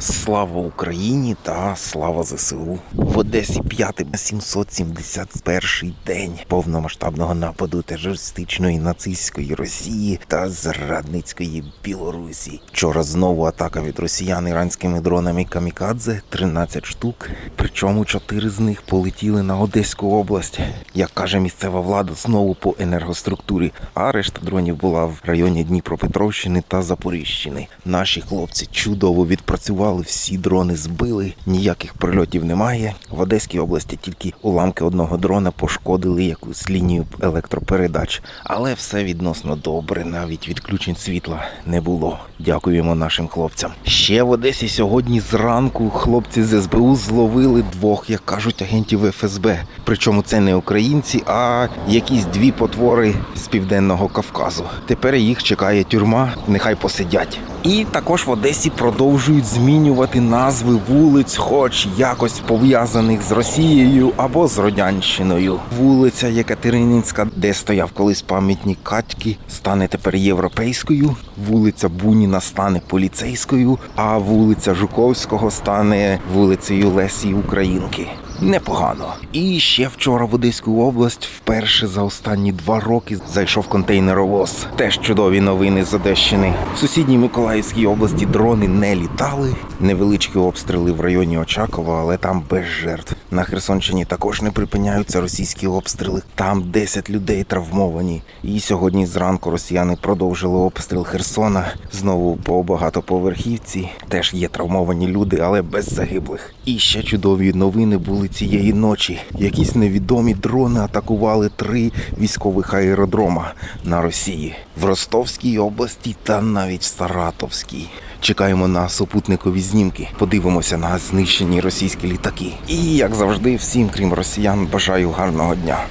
Слава Україні та слава ЗСУ. В Одесі 5 771 день повномасштабного нападу терористичної нацистської Росії та зрадницької Білорусі. Вчора знову атака від росіян іранськими дронами Камікадзе 13 штук. Причому 4 з них полетіли на Одеську область. Як каже місцева влада, знову по енергоструктурі. А решта дронів була в районі Дніпропетровщини та Запоріжщини. Наші хлопці чудово відпрацювали, всі дрони збили, ніяких прильотів немає. В Одеській області тільки уламки одного дрона пошкодили якусь лінію електропередач, але все відносно добре, навіть відключень світла не було. Дякуємо нашим хлопцям. Ще в Одесі сьогодні зранку хлопці з СБУ зловили двох, як кажуть, агентів ФСБ. Причому це не українці, а якісь дві потвори з південного Кавказу. Тепер їх чекає тюрма, нехай посидять. І також в Одесі продовжують змінювати назви вулиць, хоч якось пов'язаних з Росією або з Родянщиною. Вулиця Єкатерининська, де стояв колись пам'ятник Катьки, стане тепер європейською. Вулиця Буніна стане поліцейською, а вулиця Жуковського стане вулицею Лесі Українки. Непогано. І ще вчора в Одеську область вперше за останні два роки зайшов контейнеровоз. Теж чудові новини з Одещини. В сусідній Миколаївській області дрони не літали. Невеличкі обстріли в районі Очакова, але там без жертв. На Херсонщині також не припиняються російські обстріли. Там 10 людей травмовані. І сьогодні зранку росіяни продовжили обстріл Херсона. Знову по багатоповерхівці. Теж є травмовані люди, але без загиблих. І ще чудові новини були цієї ночі. Якісь невідомі дрони атакували три військових аеродрома на Росії в Ростовській області та навіть в Саратовській. Чекаємо на супутникові знімки. Подивимося на знищені російські літаки. І як завжди, всім, крім росіян, бажаю гарного дня.